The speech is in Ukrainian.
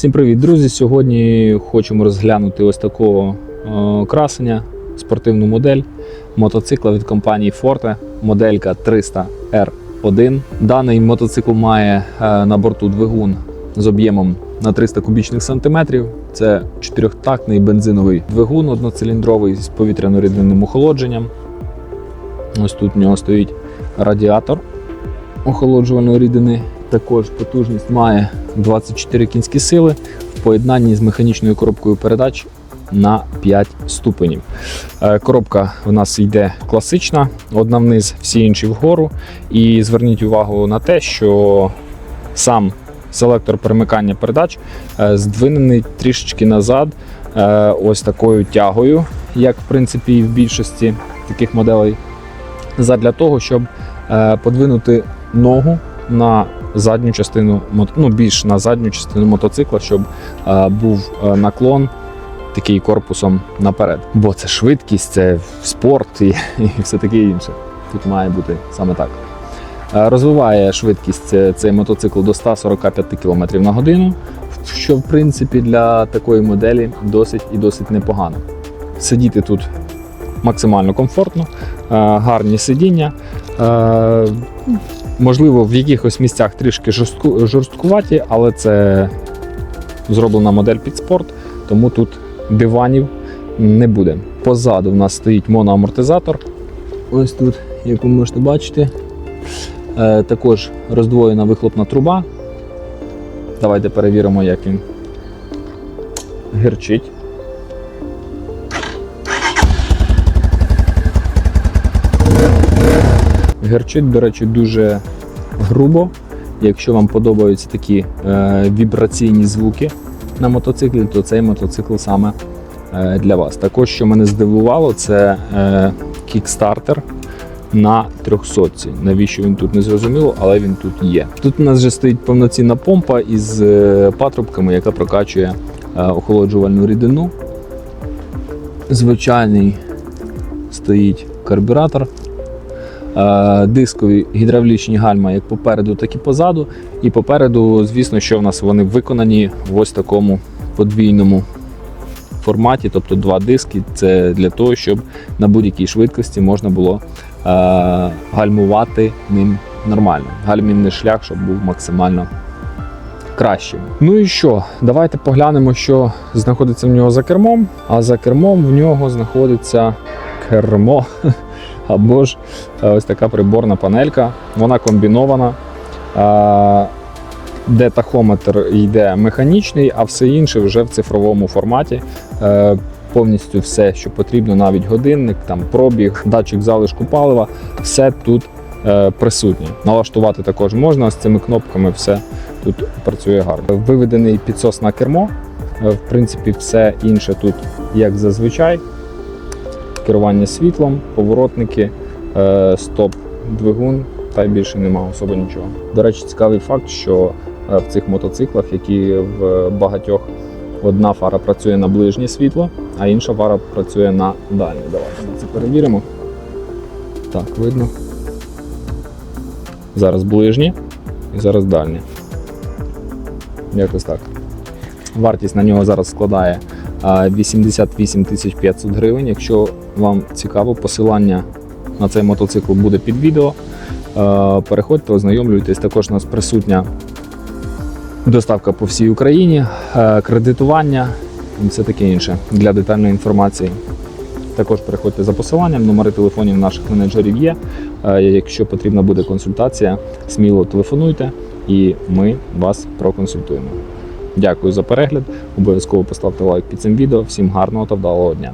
Всім привіт, друзі! Сьогодні хочемо розглянути ось такого е, красення, спортивну модель мотоцикла від компанії Forte, моделька 300R1. Даний мотоцикл має е, на борту двигун з об'ємом на 300 кубічних сантиметрів. Це чотирьохтактний бензиновий двигун одноциліндровий з повітряно-рідним охолодженням. Ось тут в нього стоїть радіатор охолоджувальної рідини. Також потужність має 24 кінські сили в поєднанні з механічною коробкою передач на 5 ступенів. Е, Коробка в нас йде класична, одна вниз, всі інші вгору. І зверніть увагу на те, що сам селектор перемикання передач е, здвинений трішечки назад, е, ось такою тягою, як в принципі і в більшості таких моделей, задля того, щоб подвинути ногу на задню частину ну, більш на задню частину мотоцикла, щоб е, був е, наклон такий корпусом наперед. Бо це швидкість, це спорт і, і все таке інше. Тут має бути саме так. Е, Розвиває швидкість цей мотоцикл до 145 км на годину, що в принципі для такої моделі досить і досить непогано. Сидіти тут максимально комфортно, гарні сидіння. Можливо, в якихось місцях трішки жорстку, жорсткуваті, але це зроблена модель під спорт, тому тут диванів не буде. Позаду в нас стоїть моноамортизатор. Ось тут, як ви можете бачити, Е, також роздвоєна вихлопна труба. Давайте перевіримо, як він гірчить. Герчить, до речі, дуже грубо. Якщо вам подобаються такі е, вібраційні звуки на мотоциклі, то цей мотоцикл саме е, для вас. Також, що мене здивувало, це е, кікстартер на 300. Навіщо він тут не зрозуміло, але він тут є. Тут у нас вже стоїть повноцінна помпа із е, патрубками, яка прокачує е, охолоджувальну рідину. Звичайний стоїть карбюратор. Е, Дискові гідравлічні гальма як попереду, так і позаду. І попереду, звісно, що в нас вони виконані в ось такому подвійному форматі, тобто два диски. Це для того, щоб на будь-якій швидкості можна було е, гальмувати ним нормально. Гальмівний шлях, щоб був максимально кращим. Ну і що? Давайте поглянемо, що знаходиться в нього за кермом. А за кермом в нього знаходиться кермо. Або ж е, ось така приборна панелька. Вона комбінована. Де тахометр йде механічний, а все інше вже в цифровому форматі. Е, Повністю все, що потрібно, навіть годинник, там пробіг, датчик залишку палива, все тут е, присутнє. Налаштувати також можна з цими кнопками, все тут працює гарно. Виведений підсос на кермо. В принципі, все інше тут як зазвичай. Керування світлом, поворотники, е, стоп, двигун, та й більше нема особо нічого. До речі, цікавий факт, що е, в цих мотоциклах, які в багатьох одна фара працює на ближнє світло, а інша фара працює на дальнє. Давайте це перевіримо. Так, видно. Зараз ближнє і зараз дальнє. Якось так. Вартість на нього зараз складає 88 500 гривень. Якщо вам цікаво, посилання на цей мотоцикл буде під відео. Переходьте, ознайомлюйтесь. Також у нас присутня доставка по всій Україні, кредитування і все таке інше для детальної інформації. Також переходьте за посиланням, номери телефонів наших менеджерів є. Якщо потрібна буде консультація, сміло телефонуйте і ми вас проконсультуємо. Дякую за перегляд. Обов'язково поставте лайк під цим відео. Всім гарного та вдалого дня!